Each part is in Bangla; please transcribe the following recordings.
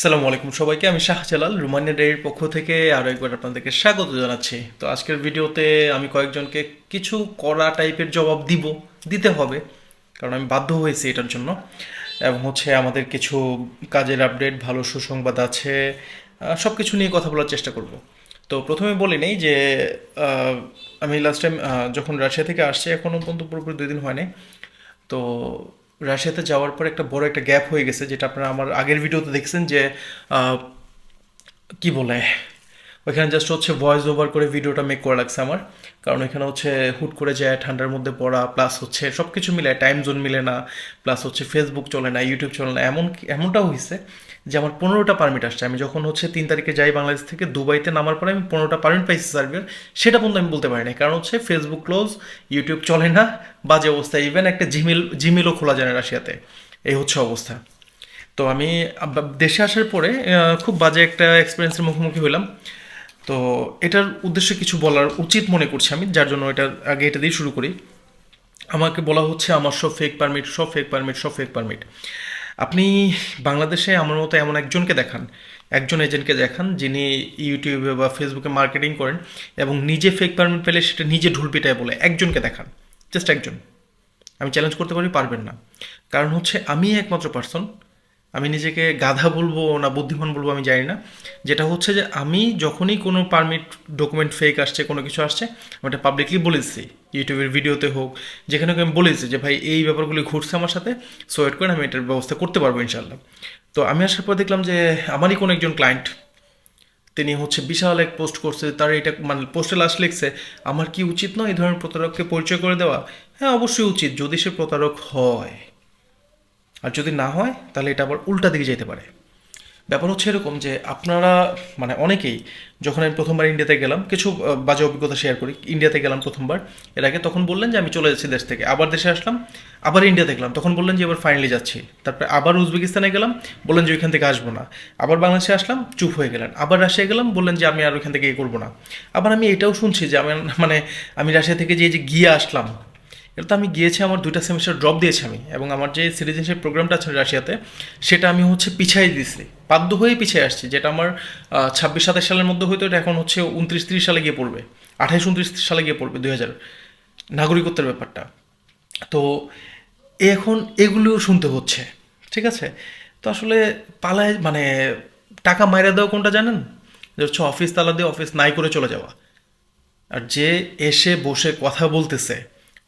সালামু আলাইকুম সবাইকে, আমি শাহজালাল রুমানিয়া ডেয়ারির পক্ষ থেকে আরও একবার আপনাদেরকে স্বাগত জানাচ্ছি। তো আজকের ভিডিওতে আমি কয়েকজনকে কিছু কড়া টাইপের জবাব দিব, দিতে হবে, কারণ আমি বাধ্য হয়েছি এটার জন্য। এবং হচ্ছে আমাদের কিছু কাজের আপডেট, ভালো সুসংবাদ আছে সব কিছু নিয়ে কথা বলার চেষ্টা করব। তো প্রথমে বলি নেই যে আমি লাস্ট টাইম যখন রাশিয়া থেকে আসছি এখনও পর্যন্ত পুরোপুরি দুই দিন হয় নাই। তো রাশিয়াতে যাওয়ার পর একটা বড় একটা গ্যাপ হয়ে গেছে, যেটা আপনারা আমার আগের ভিডিওতে দেখছেন যে কি বলে, ওইখানে জাস্ট হচ্ছে ভয়েস ওভার করে ভিডিওটা মেক করা লাগছে আমার। কারণ এখানে হচ্ছে হুট করে যায়, ঠান্ডার মধ্যে পড়া প্লাস হচ্ছে সব কিছু মিলে টাইম জোন মিলে না প্লাস হচ্ছে ফেসবুক চলে না ইউটিউব চলে না, এমন এমনটাও হয়েছে যে আমার পনেরোটা পারমিট আসছে। আমি যখন হচ্ছে তিন তারিখে যাই বাংলাদেশ থেকে দুবাইতে নামার পরে আমি পনেরোটা পারমিট পাইছি সার্ভের সেটা পর্যন্ত আমি বলতে পারি না কারণ হচ্ছে ফেসবুক ক্লোজ ইউটিউব চলে না, বাজে অবস্থা। ইভেন একটা জিমেল জিমেলও খোলা যায় না রাশিয়াতে। এই হচ্ছে অবস্থা। তো আমি দেশে আসার পরে খুব বাজে একটা এক্সপিরিয়েন্সের মুখোমুখি হলাম তো এটার উদ্দেশ্যে কিছু বলার উচিত মনে করছি আমি, যার জন্য এটা আগে এটা দিয়ে শুরু করি। আমাকে বলা হচ্ছে আমার সব ফেক পারমিট সব ফেক পারমিট সব ফেক পারমিট আপনি বাংলাদেশে আমার মতো এমন একজনকে দেখান, একজন এজেন্টকে দেখান যিনি ইউটিউবে বা ফেসবুকে মার্কেটিং করেন এবং নিজে ফেক পারমিট পেলে সেটা নিজে ঢুল পিটায় বলে একজনকে দেখান জাস্ট একজন। আমি চ্যালেঞ্জ করতে পারি, পারবেন না। কারণ হচ্ছে আমি একমাত্র পার্সন আমি নিজেকে গাধা বলব না বুদ্ধিমান বলব আমি জানি না। যেটা হচ্ছে যে আমি যখনই কোনো পারমিট ডকুমেন্ট ফেক আসছে, কোনো কিছু আসছে, আমি এটা পাবলিকলি বলেছি ইউটিউবের ভিডিওতে হোক, যেখানে আমি বলেছি যে, ভাই, এই ব্যাপারগুলি ঘুরছে আমার সাথে সো ওয়েট করে আমি এটার ব্যবস্থা করতে পারব ইনশাল্লাহ তো আমি আসার পর দেখলাম যে, আমারই কোনো একজন ক্লায়েন্ট তিনি হচ্ছে বিশাল এক পোস্ট করছে, তার এটা মানে পোস্টে লাস্ট লিখছে, আমার কি উচিত নয় এই ধরনের প্রতারককে পরিচয় করে দেওয়া? হ্যাঁ অবশ্যই উচিত, যদি সে প্রতারক হয়। আর যদি না হয়, তাহলে এটা আবার উল্টা দিকে যেতে পারে। ব্যাপার হচ্ছে এরকম যে আপনারা মানে অনেকেই, যখন আমি প্রথমবার ইন্ডিয়াতে গেলাম, কিছু বাজে অভিজ্ঞতা শেয়ার করি। ইন্ডিয়াতে গেলাম প্রথমবার, এর আগে তখন বললেন যে আমি চলে যাচ্ছি দেশ থেকে। আবার দেশে আসলাম, আবার ইন্ডিয়াতে গেলাম। তখন বললেন যে এবার ফাইনালি যাচ্ছি। তারপরে আবার উজবেকিস্তানে গেলাম, বললেন যে ওইখান থেকে আসব না। আবার বাংলাদেশে আসলাম, চুপ হয়ে গেলেন। আবার রাশিয়া গেলাম, বললেন যে আমি আর ওইখান থেকে এ করব না। আবার আমি এটাও শুনছি যে আমি মানে আমি রাশিয়া থেকে যে যে গিয়ে আসলাম এটা তো আমি গিয়েছি, আমার দুইটা সেমিস্টার ড্রপ দিয়েছি আমি। এবং আমার যে সিটিজেনশিপ প্রোগ্রামটা আছে রাশিয়াতে, সেটা আমি হচ্ছে পিছাই দিয়েছি বাধ্য হয়ে পিছিয়ে আসছি, যেটা আমার ছাব্বিশ, সাতাশ সালের মধ্যে হয়তো এটা এখন হচ্ছে উনত্রিশ ত্রিশ সালে গিয়ে পড়বে। আঠাইশ উনত্রিশ সালে গিয়ে পড়বে দুই হাজার নাগরিকত্বের ব্যাপারটা। তো এখন এগুলিও শুনতে হচ্ছে, ঠিক আছে? তো আসলে পালায় মানে টাকা মাইরা দেওয়া কোনটা জানেন? যে হচ্ছে অফিস তালা দিয়ে অফিস নাই করে চলে যাওয়া। আর যে এসে বসে কথা বলতেছে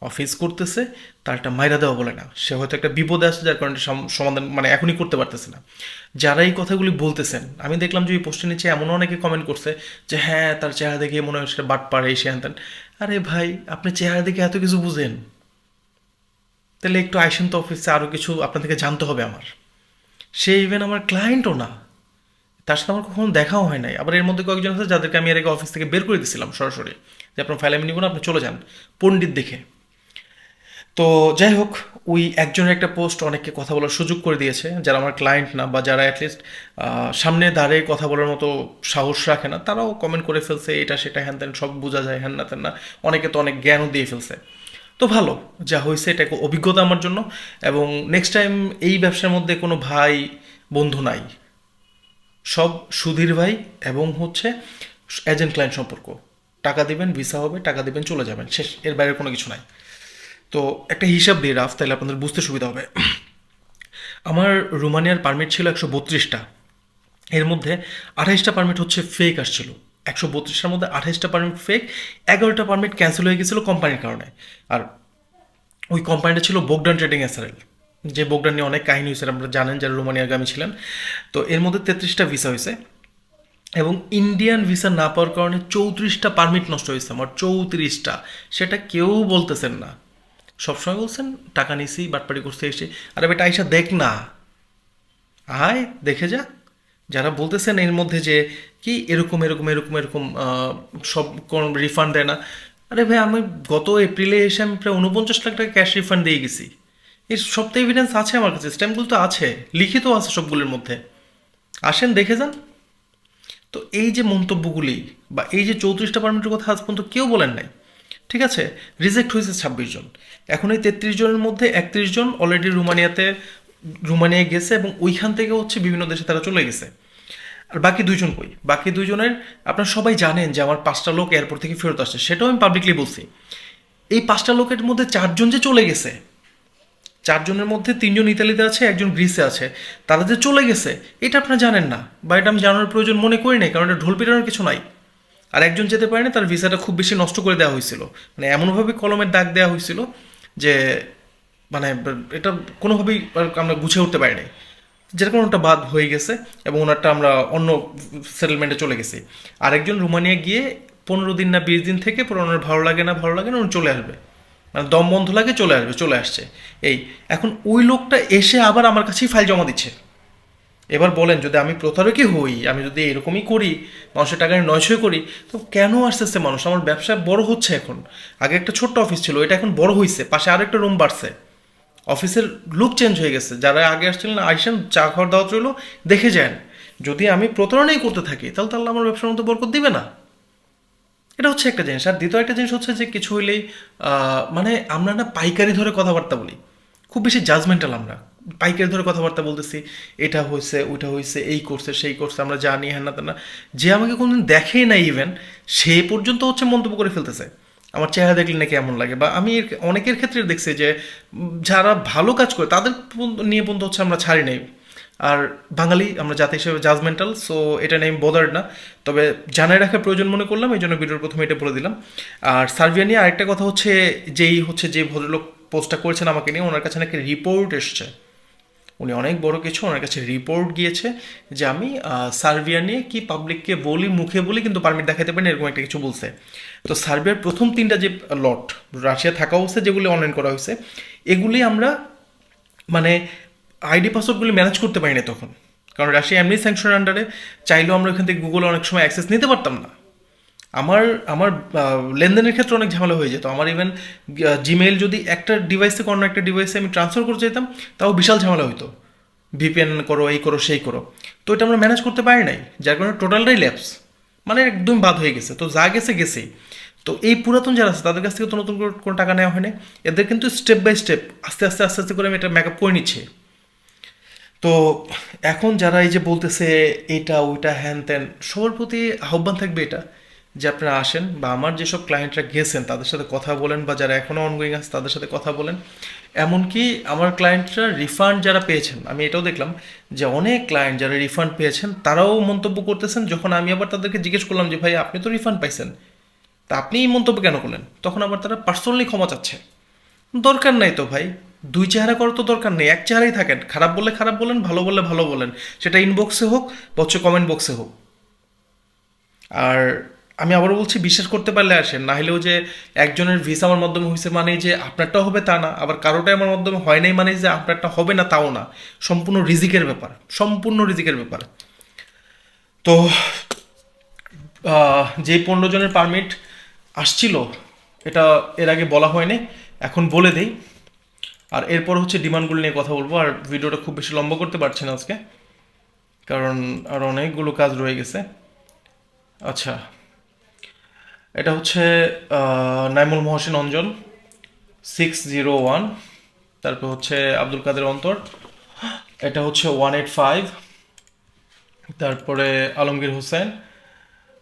অফিস করতেছে তার একটা মাইরা দেওয়া বলে না। সে হয়তো একটা বিপদে আছে, যার কারণে সম- সমাধান মানে এখনই করতে পারতেছে না। যারা এই কথাগুলি বলতেছেন, আমি দেখলাম যে এই পোস্টের নিচে এমনও অনেকে কমেন্ট করছে যে হ্যাঁ তার চেহারা দেখে মনে হয় সেটা বাট পারে, সে হ্যান আরে ভাই, আপনি চেহারা দেখে এত কিছু বুঝেন। তাহলে একটু আইসেন তো অফিসে আরও কিছু আপনার থেকে জানতে হবে আমার। সে ইভেন আমার ক্লায়েন্টও না। তার সাথে আমার কখনো দেখাও হয় নাই। আবার এর মধ্যে কয়েকজন আছে যাদেরকে আমি এর আগে অফিস থেকে বের করে দিয়েছিলাম সরাসরি। যে, আপনার ফাইল আমি নিব না, আপনি চলে যান। পণ্ডিত দেখে। তো যাই হোক, ওই একজনের একটা পোস্ট অনেককে কথা বলার সুযোগ করে দিয়েছে, যারা আমার ক্লায়েন্ট না বা যারা অ্যাটলিস্ট সামনে দাঁড়িয়ে কথা বলার মতো সাহস রাখে না, তারাও কমেন্ট করে ফেলছে, এটা সেটা হ্যান ত্যান, সব বোঝা যায় হ্যান না ত্যান না। অনেকে তো অনেক জ্ঞানও দিয়ে ফেলছে। তো ভালো, যা হয়েছে এটা অভিজ্ঞতা আমার জন্য এবং নেক্সট টাইম এই ব্যবসার মধ্যে কোনো ভাই বন্ধু নাই। সব সুধীর ভাই এবং হচ্ছে এজেন্ট ক্লায়েন্ট সম্পর্ক। টাকা দিবেন ভিসা হবে, টাকা দিবেন, চলে যাবেন, শেষ, এর বাইরে কোনো কিছু নাই। তো একটা হিসাব দিয়ে রাফ, তাহলে আপনাদের বুঝতে সুবিধা হবে। আমার রোমানিয়ার পারমিট ছিল একশো বত্রিশটা। এর মধ্যে আঠাইশটা পারমিট হচ্ছে ফেক আসছিল। একশো বত্রিশটার মধ্যে আঠাইশটা পারমিট ফেক এগারোটা পারমিট ক্যান্সেল হয়ে গেছিল কোম্পানির কারণে। আর ওই কোম্পানিটা ছিল বোগডান ট্রেডিং এসআরএল। যে বোগডান নিয়ে অনেক কাহিনী হয়েছে, আপনারা জানেন যারা রোমানিয়াগামী ছিলেন। তো এর মধ্যে তেত্রিশটা ভিসা হয়েছে এবং ইন্ডিয়ান ভিসা না পাওয়ার কারণে চৌত্রিশটা পারমিট নষ্ট হয়েছে। আমার চৌত্রিশটা, সেটা কেউ বলতেছেন না। সবসময় বলছেন, টাকা নিছি বাটপাড়ি করতে এসে। আরে বেটা, আইসা দেখ না। আয়, দেখে যা। যারা বলতেছেন এর মধ্যে যে কি এরকম এরকম এরকম এরকম সব কোন রিফান্ড দেয় না। আরে ভাই, আমি গত এপ্রিলে এসে আমি প্রায় উনপঞ্চাশ লাখ টাকা ক্যাশ রিফান্ড দিয়ে গেছি। এর সব তো এভিডেন্স আছে আমার কাছে স্ট্যাম্পগুলো তো আছে, লিখিত আছে সবগুলোর মধ্যে। আসেন, দেখে যান। তো এই যে মন্তব্যগুলি বা এই যে চৌত্রিশটা পারমিটের কথা আজ পর্যন্ত কেউ বলেন নাই, ঠিক আছে? রিজেক্ট হয়েছে ছাব্বিশ জন। এখন এই তেত্রিশ জনের মধ্যে একত্রিশ জন অলরেডি রুমানিয়াতে, রুমানিয়ায় গেছে এবং ওইখান থেকে হচ্ছে বিভিন্ন দেশে তারা চলে গেছে। আর বাকি দুইজন কই? বাকি দুইজনের আপনারা সবাই জানেন যে আমার পাঁচটা লোক এয়ারপোর্ট থেকে ফেরত আসছে, সেটাও আমি পাবলিকলি বলছি। এই পাঁচটা লোকের মধ্যে চারজন যে চলে গেছে, চারজনের মধ্যে তিনজন ইতালিতে আছে, একজন গ্রিসে আছে, তারা যে চলে গেছে, এটা আপনারা জানেন না বা এটা আমি জানার প্রয়োজন মনে করি নাই, কারণ এটা ঢোল পিটানোর কিছু নাই। আর একজন যেতে পারেনি, তার ভিসাটা খুব বেশি নষ্ট করে দেওয়া হয়েছিল। মানে এমনভাবে কলমের দাগ দেওয়া হয়েছিল যে মানে এটা কোনোভাবেই আমরা গুছিয়ে উঠতে পারিনি। যেটা কোনো একটা বাদ হয়ে গেছে এবং ওনারটা আমরা অন্য সেটেলমেন্টে চলে গেছি। আরেকজন রোমানিয়া গিয়ে পনেরো দিন না বিশ দিন থেকে পরে ওনার ভালো লাগে না, ভালো লাগে না, উনি চলে আসবে। মানে দম বন্ধ লাগে, চলে আসবে, চলে আসছে। এই, এখন ওই লোকটা এসে আবার আমার কাছেই ফাইল জমা দিচ্ছে। এবার বলেন, যদি আমি প্রতারকই হই, আমি যদি এরকমই করি, মানুষের টাকা নিয়ে নয়শয় করি, তো কেন আসতেছে মানুষ? আমার ব্যবসা বড় হচ্ছে এখন। আগে একটা ছোট্ট অফিস ছিল এটা এখন বড় হয়েছে পাশে আরও একটা রুম বাড়ছে। অফিসের লুক চেঞ্জ হয়ে গেছে। যারা আগে আসছিলেন, আইসেন, চা খাওয়ার দাওয়াত রইল, দেখে যান। যদি আমি প্রতারণাই করতে থাকি, তাহলে তাহলে আমার ব্যবসার মধ্যে বরকত দিবে না। এটা হচ্ছে একটা জিনিস। আর দ্বিতীয় একটা জিনিস হচ্ছে যে, কিছু হইলেই মানে আমরা না পাইকারি ধরে কথাবার্তা বলি। খুব বেশি জাজমেন্টাল আমরা। পাইকারি ধরে কথাবার্তা বলতেছি, এটা হয়েছে, ওইটা হয়েছে, এই করছে, সেই করছে, আমরা জানি হ্যাঁ না, তা যে আমাকে কোনোদিন দেখেই না ইভেন সে পর্যন্ত হচ্ছে মন্তব্য করে ফেলতেছে। আমার চেহারা দেখলে নাকি এমন লাগে। বা আমি অনেকের ক্ষেত্রে দেখছি যে, যারা ভালো কাজ করে, তাদের নিয়ে পর্যন্ত হচ্ছে আমরা ছাড়ি নাই। আর বাঙালি, আমরা জাতি হিসেবে জাজমেন্টাল সো এটা নিয়ে বদার না। তবে জানাই রাখার প্রয়োজন মনে করলাম, এই জন্য ভিডিওর প্রথমে এটা বলে দিলাম। আর সার্বিয়া নিয়ে আরেকটা কথা হচ্ছে, যেই হচ্ছে যে ভদ্রলোক পোস্টটা করেছেন আমাকে নিয়ে ওনার কাছে নাকি রিপোর্ট এসছে। উনি অনেক বড় কিছু ওনার কাছে রিপোর্ট গিয়েছে যে আমি সার্বিয়া নিয়ে কি পাবলিককে বলি মুখে বলি কিন্তু পারমিট দেখাতে পারি না, এরকম একটা কিছু বলছে। তো সার্বিয়ার প্রথম তিনটা যে লট রাশিয়া থাকা অবস্থায় যেগুলি অনলাইন করা হয়েছে এগুলি আমরা মানে আইডি পাসওয়ার্ডগুলি ম্যানেজ করতে পারি না তখন। কারণ রাশিয়া এমনি স্যাংশনের আন্ডারে চাইলেও আমরা ওখান থেকে গুগলে অনেক সময় অ্যাক্সেস নিতে পারতাম না। আমার আমার লেনদেনের ক্ষেত্রে অনেক ঝামেলা হয়ে যেত। আমার ইভেন জিমেইল যদি একটা ডিভাইস থেকে অন্য একটা ডিভাইসে আমি ট্রান্সফার করতে যেতাম তাও বিশাল ঝামেলা হতো ভিপিএন করো, এই করো, সেই করো। তো এটা আমরা ম্যানেজ করতে পারি নাই, যার কারণে টোটালটাই ল্যাপস মানে একদম বাদ হয়ে গেছে। তো যা গেছে, গেছেই। তো এই পুরাতন যারা আছে, তাদের কাছ থেকে তো নতুন কোনো টাকা নেওয়া হয়নি এদের কিন্তু স্টেপ বাই স্টেপ আস্তে আস্তে আস্তে আস্তে করে আমি এটা মেকআপ করে নিচ্ছি। তো এখন যারা এই যে বলতেছে, এটা, ওইটা, হ্যান ত্যান, সবার প্রতি আহ্বান থাকবে এটা। যে আপনারা আসেন বা আমার যেসব ক্লায়েন্টরা গেছেন, তাদের সাথে কথা বলেন বা যারা এখনও অনগোয়িং আছে, তাদের সাথে কথা বলেন। এমনকি আমার ক্লায়েন্টরা রিফান্ড যারা পেয়েছেন, আমি এটাও দেখলাম যে অনেক ক্লায়েন্ট যারা রিফান্ড পেয়েছেন, তারাও মন্তব্য করতেছেন, যখন আমি আবার তাদেরকে জিজ্ঞেস করলাম যে, ভাই, আপনি তো রিফান্ড পাইছেন। তা আপনি এই মন্তব্য কেন করলেন? তখন আবার তারা পার্সোনালি ক্ষমা চাচ্ছে। দরকার নাই তো ভাই, দুই চেহারা করার তো দরকার নেই, এক চেহারাই থাকেন। খারাপ বললে খারাপ বলেন, ভালো বললে ভালো বলেন। সেটা ইনবক্সে হোক বা হচ্ছে কমেন্ট বক্সে হোক। আর আমি আবারও বলছি, বিশ্বাস করতে পারলে আসেন। না হলেও যে একজনের ভিসা আমার মাধ্যমে হয়েছে মানে যে আপনারটা হবে তা না, আবার কারোটাই আমার মাধ্যমে হয় নাই মানে যে আপনারটা হবে না তাও না। সম্পূর্ণ রিজিকের ব্যাপার, সম্পূর্ণ রিজিকের ব্যাপার। তো যে পনেরো জনের পারমিট আসছিল, এটা এর আগে বলা হয়নি, এখন বলে দেই। আর এরপর হচ্ছে ডিমান্ডগুলো নিয়ে কথা বলব, আর ভিডিওটা খুব বেশি লম্বা করতে পারছি না আজকে, কারণ আর অনেকগুলো কাজ রয়ে গেছে। আচ্ছা। এটা হচ্ছে Naimul Mohsin Anjan six zero one তারপর হচ্ছে আব্দুল কাদের অন্তর, এটা হচ্ছে ওয়ান এইট ফাইভ তারপরে Alamgir Hossain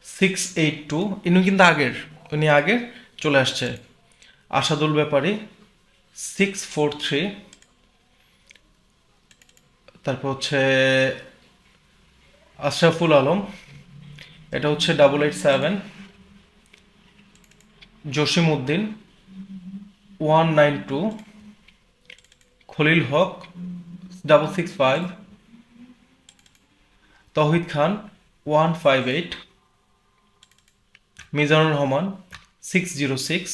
six eight two ইনি কিন্তু আগের উনি আগের চলে আসছে। Asadul Bepari six four three তারপর হচ্ছে আশরাফুল আলম, এটা হচ্ছে double eight seven Jashim Uddin one nine two, Khalil Haque, double six five, Tohid Khan, one five eight, Mizanur Rahman, six zero six,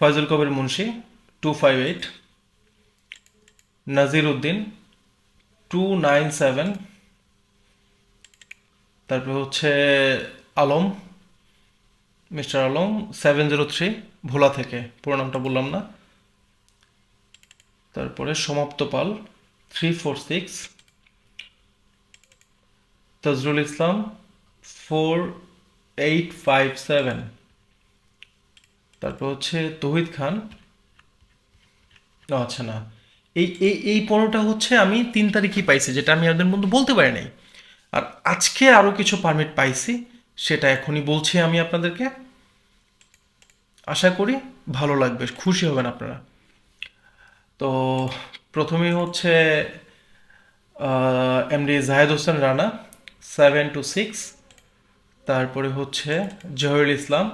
Foyzul Kabir Munshi, two five eight Nazir Uddin two nine seven, তারপর হচ্ছে Alam mister Alam seven zero three Bhola থেকে। পুরো নামটা বললাম না। তারপরে Samapto Pal three four six Tajrul Islam four eight five seven তারপর হচ্ছে তহিদ খান। আচ্ছা না। এই এই এই পনেরোটা হচ্ছে আমি তিন তারিখই পাইছি, যেটা আমি আপনাদের বন্ধু বলতে পারি নাই। আর আজকে আরও কিছু পারমিট পাইছি, সেটা এখনই বলছি আমি আপনাদেরকে। আশা করি ভালো লাগবে, খুশি হবেন আপনারা। তো প্রথমেই হচ্ছে MD Zahed Hossain Rana seven two six তারপরে হচ্ছে Zahirul Islam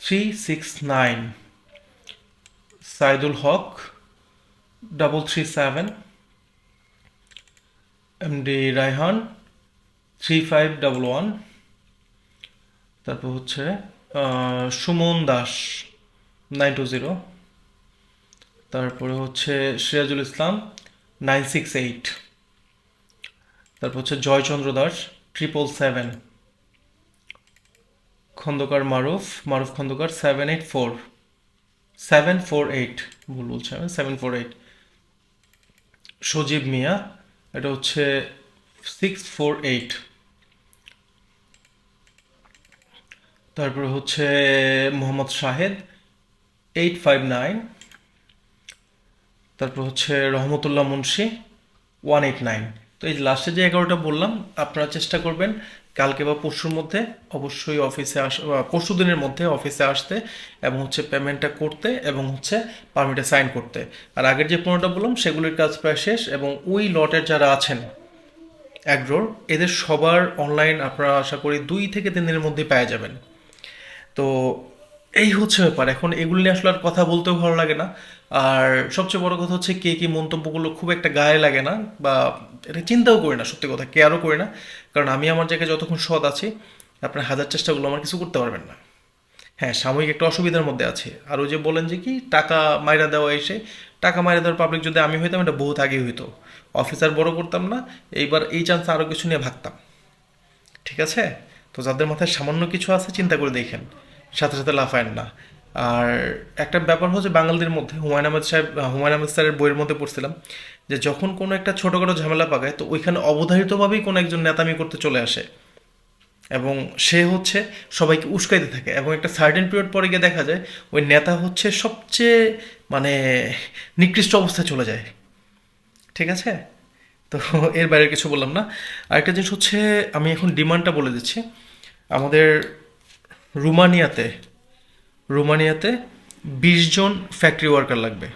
three six nine Saidul Haque double three seven MD Raihan three five double one তারপর হচ্ছে Sumon Das nine two zero তারপরে হচ্ছে Sirajul Islam nine six eight তারপর হচ্ছে Joychandra Das triple seven Khandakar Maruf Maruf Khandakar seven eight four seven four eight ভুল বলছি আমি seven four eight Sajib Mia, এটা হচ্ছে সিক্স ফোর এইট তারপরে হচ্ছে Mohammad Shahed eight five nine তারপর হচ্ছে Rahmatullah Munshi one eight nine তো এই লাস্টে যে এগারোটা বললাম, আপনারা চেষ্টা করবেন কালকে বা পরশুর মধ্যে অবশ্যই অফিসে আস পরশু দিনের মধ্যে অফিসে আসতে এবং হচ্ছে পেমেন্টটা করতে এবং হচ্ছে পারমিটে সাইন করতে। আর আগের যে পনেরোটা বললাম, সেগুলির কাজ প্রায় শেষ এবং ওই লটের যারা আছেন অ্যাগ্রোর এদের সবার অনলাইন আপনারা আশা করি দুই থেকে তিন দিনের মধ্যেই পেয়ে যাবেন। তো এই হচ্ছে ব্যাপার। এখন এগুলো নিয়ে আসলে আর কথা বলতেও ভালো লাগে না। আর সবচেয়ে বড় কথা হচ্ছে কে কি মন্তব্যগুলো খুব একটা গায়ে লাগে না বা এটা চিন্তাও করি না, সত্যি কথা, কেয়ারও করি না। কারণ আমি আমার জায়গায় যতক্ষণ সৎ আছি, আপনার হাজার চেষ্টাগুলো আমার কিছু করতে পারবেন না। হ্যাঁ সাময়িক একটা অসুবিধার মধ্যে আছে। আর ওই যে বলেন যে কি, টাকা মাইরা দেওয়া এসে, টাকা মাইরা দেওয়ার পাবলিক যদি আমি হইতাম, এটা বহুত আগেই হইতো। অফিসার বড় করতাম না, এইবার এই চান্স আরও কিছু নিয়ে ভাগতাম। ঠিক আছে? তো যাদের মাথায় সামান্য কিছু আছে, চিন্তা করে দেখেন। সাথে সাথে লাফায়েন না। আর একটা ব্যাপার হচ্ছে বাঙালিদের মধ্যে, হুমায়ুন আহমেদ সাহেব হুমায়ুন আহমেদ স্যারের বইয়ের মধ্যে পড়ছিলাম যে যখন কোনো একটা ছোটোখাটো ঝামেলা পাকায়, তো ওইখানে অবধারিতভাবেই কোনো একজন নেতামি করতে চলে আসে। এবং সে হচ্ছে সবাইকে উস্কাইতে থাকে। এবং একটা সার্টেন পিরিয়ড পরে গিয়ে দেখা যায়, ওই নেতা হচ্ছে সবচেয়ে মানে নিকৃষ্ট অবস্থায় চলে যায়। ঠিক আছে? তো এর বাইরে কিছু বললাম না। আরেকটা জিনিস হচ্ছে, আমি এখন ডিমান্ডটা বলে দিচ্ছি। আমাদের রুমানিয়াতে রুমানিয়াতে বিশ জন ফ্যাক্টরি ওয়ার্কার লাগবে।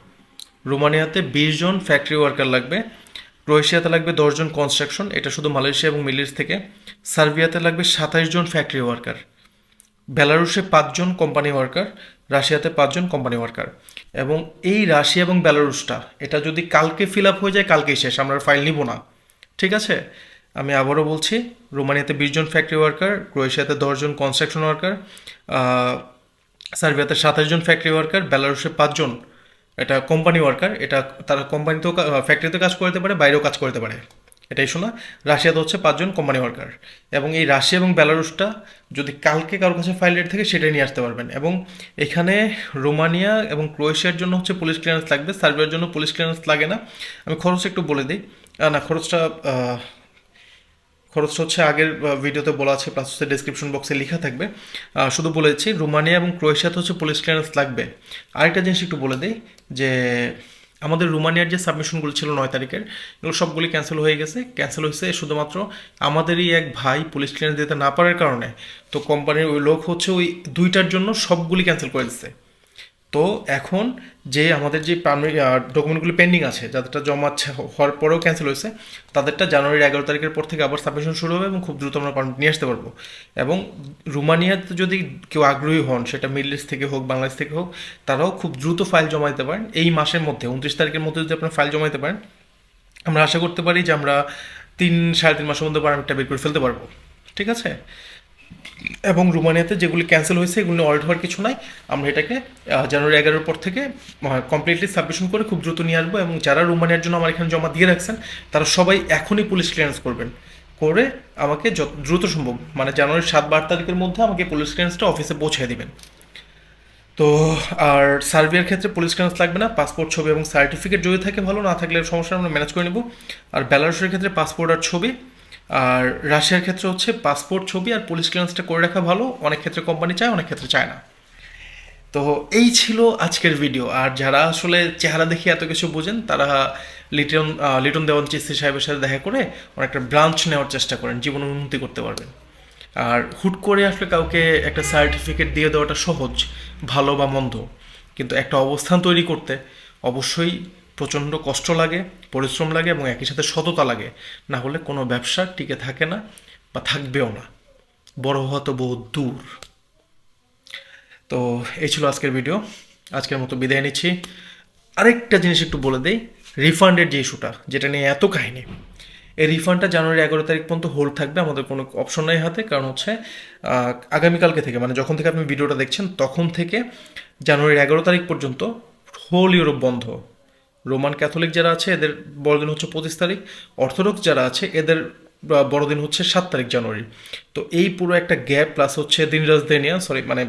রুমানিয়াতে বিশ জন ফ্যাক্টরি ওয়ার্কার লাগবে। ক্রোয়েশিয়াতে লাগবে দশজন কনস্ট্রাকশন এটা শুধু মালয়েশিয়া এবং ইস্ট থেকে। সার্বিয়াতে লাগবে সাতাইশ জন ফ্যাক্টরি ওয়ার্কার বেলারুসে পাঁচজন কোম্পানি ওয়ার্কার রাশিয়াতে পাঁচজন কোম্পানি ওয়ার্কার এবং এই রাশিয়া এবং বেলারুসটা এটা যদি কালকে ফিল আপ হয়ে যায়, কালকেই শেষ, আমরা ফাইল নিব না। ঠিক আছে? আমি আবারও বলছি, রোমানিয়াতে বিশ জন ফ্যাক্টরি ওয়ার্কার ক্রোয়েশিয়াতে দশজন কনস্ট্রাকশন ওয়ার্কার সার্বিয়াতে সাতাশ জন ফ্যাক্টরি ওয়ার্কার বেলারুসে পাঁচজন এটা কোম্পানি ওয়ার্কার এটা তারা কোম্পানিতেও ফ্যাক্টরিতে কাজ করতে পারে, বাইরেও কাজ করতে পারে। এটাই শোনা। রাশিয়াতে হচ্ছে পাঁচজন কোম্পানি ওয়ার্কার এবং এই রাশিয়া এবং বেলারুসটা যদি কালকে কারোর কাছে ফাইল রেট থেকে, সেটাই নিয়ে আসতে পারবেন। এবং এখানে রোমানিয়া এবং ক্রোয়েশিয়ার জন্য হচ্ছে পুলিশ ক্লিয়ারেন্স লাগবে, সার্বিয়ার জন্য পুলিশ ক্লিয়ারেন্স লাগে না। আমি খরচ একটু বলে দিই। না, খরচটা আহ, খরচটা হচ্ছে আগের ভিডিওতে বলা আছে প্লাস হচ্ছে ডিসক্রিপশন বক্সে লেখা থাকবে। শুধু বলে দিচ্ছি রোমানিয়া এবং ক্রোয়েশিয়াতে হচ্ছে পুলিশ ক্লিয়ারেন্স লাগবে। আরেকটা জিনিস একটু বলে দিই যে আমাদের রোমানিয়ার যে সাবমিশনগুলো ছিল নয় তারিখের এগুলো সবগুলি ক্যান্সেল হয়ে গেছে। ক্যান্সেল হয়েছে শুধুমাত্র আমাদেরই এক ভাই পুলিশ ক্লিয়ারেন্স দিতে না পারার কারণে। তো কোম্পানির ওই লোক হচ্ছে ওই দুইটার জন্য সবগুলি ক্যান্সেল করে দিচ্ছে। তো এখন যে আমাদের যে ডকুমেন্টগুলো পেন্ডিং আছে, যাদেরটা জমা হওয়ার পরেও ক্যান্সেল হয়েছে, তাদেরটা জানুয়ারির এগারো তারিখের পর থেকে আবার সাবমিশন শুরু হবে এবং খুব দ্রুত আমরা পারমিট নিয়ে আসতে পারব। এবং রুমানিয়াতে যদি কেউ আগ্রহী হন, সেটা মিডল ইস্ট থেকে হোক, বাংলাদেশ থেকে হোক, তারাও খুব দ্রুত ফাইল জমা দিতে পারেন। এই মাসের মধ্যে, উনত্রিশ তারিখের মধ্যে যদি আপনার ফাইল জমা দিতে পারেন, আমরা আশা করতে পারি যে আমরা তিন সাড়ে তিন মাসের মধ্যে পারমিটটা বের করে ফেলতে পারব। ঠিক আছে? এবং রুমানিয়াতে যেগুলি ক্যান্সেল হয়েছে, এগুলি অল্ট হওয়ার কিছু নাই। আমরা এটাকে জানুয়ারি এগারোর পর থেকে কমপ্লিটলি সাবমিশন করে খুব দ্রুত নিয়ে আসব এবং যারা রুমানিয়ার জন্য আমার এখানে জমা দিয়ে রাখছেন, তারা সবাই এখনই পুলিশ ক্লিয়ারেন্স করবেন। করে আমাকে যত দ্রুত সম্ভব মানে জানুয়ারির সাত বা আট তারিখের মধ্যে আমাকে পুলিশ ক্লিয়ারেন্সটা অফিসে পৌঁছে দেবেন। তো, আর সার্বিয়ার ক্ষেত্রে পুলিশ ক্লিয়ারেন্স লাগবে না পাসপোর্ট ছবি এবং সার্টিফিকেট যদি থাকে ভালো, না থাকলে সমস্যা আমরা ম্যানেজ করে নেব। আর বেলারুসের ক্ষেত্রে পাসপোর্ট আর ছবি আর রাশিয়ার ক্ষেত্রে হচ্ছে পাসপোর্ট ছবি আর পুলিশ ক্লিয়ারেন্সটা করে রাখা ভালো। অনেক ক্ষেত্রে কোম্পানি চায়, অনেক ক্ষেত্রে চায় না। তো এই ছিল আজকের ভিডিও আর যারা আসলে চেহারা দেখে এত কিছু বোঝেন, তারা লিটন লিটন দেওয়ান চিস্তি সাহেবের সাথে দেখা করে একটা ব্রাঞ্চ নেওয়ার চেষ্টা করেন, জীবন উন্নতি করতে পারবেন। আর হুট করে আসলে কাউকে একটা সার্টিফিকেট দিয়ে দেওয়াটা সহজ, ভালো বা মন্দ। কিন্তু একটা অবস্থান তৈরি করতে অবশ্যই প্রচণ্ড কষ্ট লাগে, পরিশ্রম লাগে এবং একই সাথে সততা লাগে। না হলে কোনো ব্যবসা টিকে থাকে না বা থাকবেও না। বড় হওয়া তো বহু দূর। তো এই ছিল আজকের ভিডিও আজকের মতো বিদায় নিচ্ছি। আরেকটা জিনিস একটু বলে দেই রিফান্ডের যে ইস্যুটা যেটা নিয়ে এত কাহিনী, এই রিফান্ডটা জানুয়ারি এগারো তারিখ পর্যন্ত হোল্ড থাকবে, আমাদের কোনো অপশন নেই হাতে। কারণ হচ্ছে আগামীকালকে থেকে মানে যখন থেকে আপনি ভিডিওটা দেখছেন, তখন থেকে জানুয়ারির এগারো তারিখ পর্যন্ত হোল ইউরোপ বন্ধ। রোমান ক্যাথলিক যারা আছে, এদের বড়দিন হচ্ছে পঁচিশ তারিখ। অর্থোডক্স যারা আছে, এদের বড়দিন হচ্ছে সাত তারিখ জানুয়ারি। তো এই পুরো একটা গ্যাপ প্লাস হচ্ছে দিনরাজ দেনিয়া সরি মানে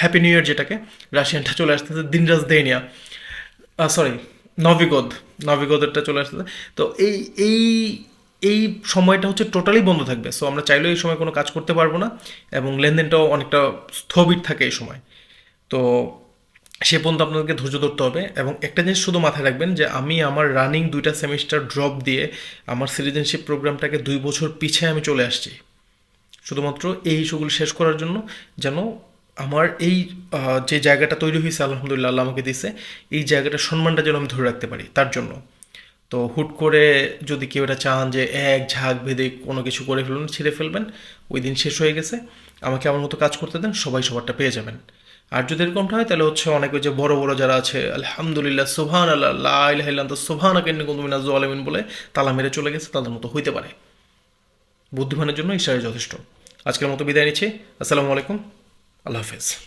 হ্যাপি নিউ ইয়ার যেটাকে, রাশিয়ানটা চলে আসতেছে দিনরাজ দেনিয়া সরি নভিগদ, নভিগদেরটা চলে আসতেছে। তো এই এই এই সময়টা হচ্ছে টোটালি বন্ধ থাকবে। সো আমরা চাইলেও এই সময় কোনো কাজ করতে পারব না, এবং লেনদেনটাও অনেকটা স্থবির থাকে এই সময়। তো সে পর্যন্ত আপনাদেরকে ধৈর্য ধরতে হবে এবং একটা জিনিস শুধু মাথায় রাখবেন যে আমি আমার রানিং দুইটা সেমিস্টার ড্রপ দিয়ে আমার সিটিজেনশিপ প্রোগ্রামটাকে দুই বছর পিছিয়ে আমি চলে আসছি। শুধুমাত্র এই ইস্যুগুলো শেষ করার জন্য যেন আমার এই যে জায়গাটা তৈরি হয়েছে, আলহামদুলিল্লাহ আল্লাহ আমাকে দিছে এই জায়গাটার সম্মানটা যেন আমি ধরে রাখতে পারি তার জন্য। তো হুট করে যদি কেউ এটা চান যে এক ঝাঁক ভেদে কোনো কিছু করে ফেলবেন ছিঁড়ে ফেলবেন, ওই দিন শেষ হয়ে গেছে। আমাকে আমার মতো কাজ করতে দেন, সবাই সবারটা পেয়ে যাবেন। আর যদি এরকমটা হয়, তাহলে হচ্ছে অনেক ওই যে বড় বড় যারা আছে, আলহামদুলিল্লাহ সোভান আল্লাহ লাহ কেন কুন্দুমিনা আলমিন বলে তালা মেরে চলে গেছে, তাদের মতো হইতে পারে। বুদ্ধিমানের জন্য ঈশ্বরের যথেষ্ট। আজকের মতো বিদায় নিচ্ছি। আসসালামু আলাইকুম। আল্লাহ হাফেজ।